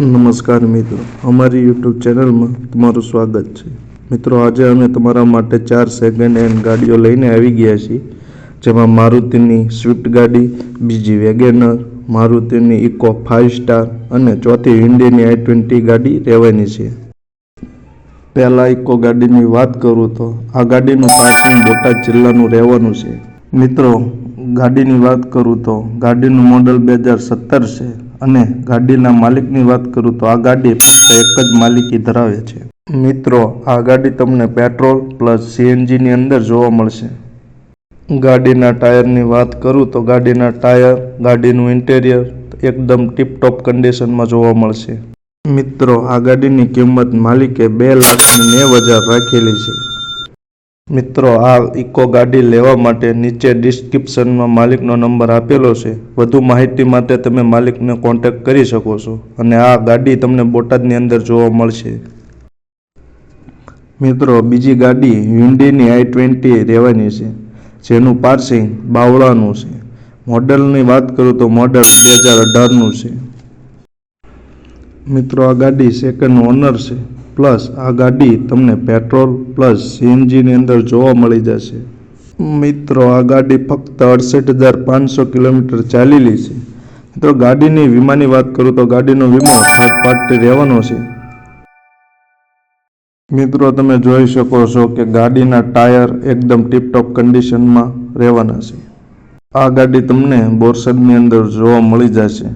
નમસ્કાર મિત્રો. અમારી યુટ્યુબ ચેનલમાં તમારું સ્વાગત છે. મિત્રો, આજે અમે તમારા માટે ચાર સેકન્ડ હેન્ડ ગાડીઓ લઈને આવી ગયા છીએ. જેમાં મારુતિની સ્વિફ્ટ ગાડી, બીજી વેગેનર મારુતિની ઇકો ફાઇવ સ્ટાર અને ચોથી હિન્ડીની આઈ ટ્વેન્ટી ગાડી રહેવાની છે. પહેલાં ઇકો ગાડીની વાત કરું તો આ ગાડીનું પાર્કિંગ બોટાદ જિલ્લાનું રહેવાનું છે. મિત્રો, ગાડીની વાત કરું તો ગાડીનું મોડલ બે હજાર સત્તર છે. અને ગાડીના માલિકની વાત કરું તો આ ગાડી ફક્ત એક જ માલિકી ધરાવે છે. મિત્રો, આ ગાડી તમને પેટ્રોલ પ્લસ સીએનજીની અંદર જોવા મળશે. ગાડીના ટાયરની વાત કરું તો ગાડીના ટાયર, ગાડીનું ઇન્ટેરિયર એકદમ ટીપટોપ કન્ડિશનમાં જોવા મળશે. મિત્રો, આ ગાડીની કિંમત માલિકે બે લાખ અને નેવ હજાર રાખેલી છે. મિત્રો, આ ઇકો ગાડી લેવા માટે નીચે ડિસ્ક્રિપ્શનમાં માલિકનો નંબર આપેલો છે. વધુ માહિતી માટે તમે માલિકને કોન્ટેક્ટ કરી શકો છો અને આ ગાડી તમને બોટાદની અંદર જોવા મળશે. મિત્રો, બીજી ગાડી હ્યુન્ડીની આઈ ટ્વેન્ટી રહેવાની છે, જેનું પાર્સિંગ બાવળાનું છે. મોડલની વાત કરું તો મોડલ બે હજાર અઢારનું છે. મિત્રો, આ ગાડી સેકન્ડ ઓનર છે. પ્લસ આ ગાડી તમને પેટ્રોલ પ્લસ સીએનજીની અંદર જોવા મળી જશે. મિત્રો, આ ગાડી ફક્ત અડસઠ હજાર પાંચસો કિલોમીટર ચાલેલી છે. મિત્રો, ગાડીની વીમાની વાત કરું તો ગાડીનો વીમો થર્ડ પાર્ટી રહેવાનો છે. મિત્રો, તમે જોઈ શકો છો કે ગાડીના ટાયર એકદમ ટીપટોપ કન્ડિશનમાં રહેવાના છે. આ ગાડી તમને બોરસદની અંદર જોવા મળી જશે.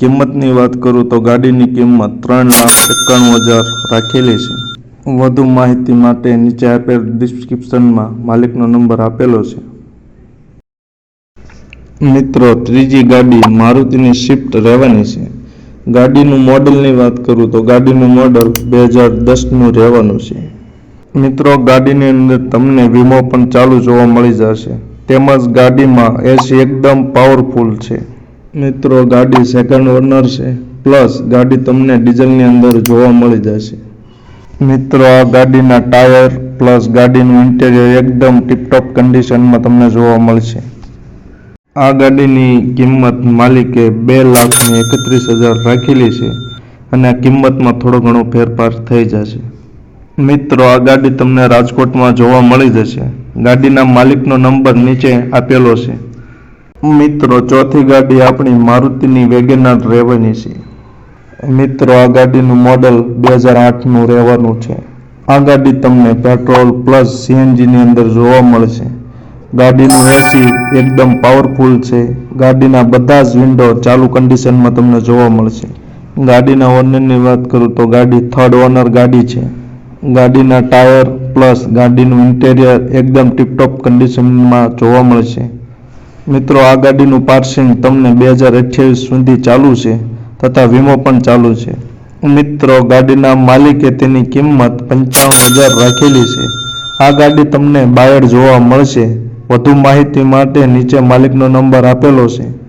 કિંમતની વાત કરું તો ગાડીની કિંમત ત્રણ લાખ એકાણું હજાર રાખેલી છે. વધુ માહિતી માટે નીચે આપેલ ડિસ્ક્રિપ્શનમાં માલિકનો નંબર આપેલો છે. મિત્રો, ત્રીજી ગાડી મારુતિની શિફ્ટ રહેવાની છે. ગાડીનું મોડલની વાત કરું તો ગાડીનું મોડલ બે હજાર દસનું રહેવાનું છે. મિત્રો, ગાડીની અંદર તમને વીમો પણ ચાલુ જોવા મળી જશે. તેમજ ગાડીમાં એસી એકદમ પાવરફુલ છે. મિત્રો, ગાડી સેકન્ડ ઓનર છે. પ્લસ ગાડી તમને ડીઝલની અંદર જોવા મળી જશે. મિત્રો, આ ગાડીના ટાયર પ્લસ ગાડીનું ઇન્ટેરિયર એકદમ ટીપટોપ કન્ડિશનમાં તમને જોવા મળશે. આ ગાડીની કિંમત માલિકે બે લાખની એકત્રીસ હજાર રાખેલી છે અને આ કિંમતમાં થોડો ઘણો ફેરફાર થઈ જશે. મિત્રો, આ ગાડી તમને રાજકોટમાં જોવા મળી જશે. ગાડીના માલિકનો નંબર નીચે આપેલો છે. મિત્રો, ચોથી ગાડી આપણી મારુતિની વેગેનાર રહેવાની છે. મિત્રો, આ ગાડીનું મોડલ બે હજાર આઠનું રહેવાનું છે. આ ગાડી તમને પેટ્રોલ પ્લસ સીએનજીની અંદર જોવા મળશે. ગાડીનું એસી એકદમ પાવરફુલ છે. ગાડીના બધા જ વિન્ડો ચાલુ કન્ડિશનમાં તમને જોવા મળશે. ગાડીના ઓનરની વાત કરું તો ગાડી થર્ડ ઓનર ગાડી છે. ગાડીના ટાયર પ્લસ ગાડીનું ઇન્ટેરિયર એકદમ ટીપટોપ કન્ડિશનમાં જોવા મળશે. મિત્રો, આ ગાડીનું પાર્સિંગ તમને બે હજાર અઠ્યાવીસ સુધી ચાલુ છે તથા વીમો પણ ચાલુ છે. મિત્રો, ગાડીના માલિકે તેની કિંમત પંચાવન હજાર રાખેલી છે. આ ગાડી તમને બાયર જોવા મળશે. વધુ માહિતી માટે નીચે માલિકનો નંબર આપેલો છે.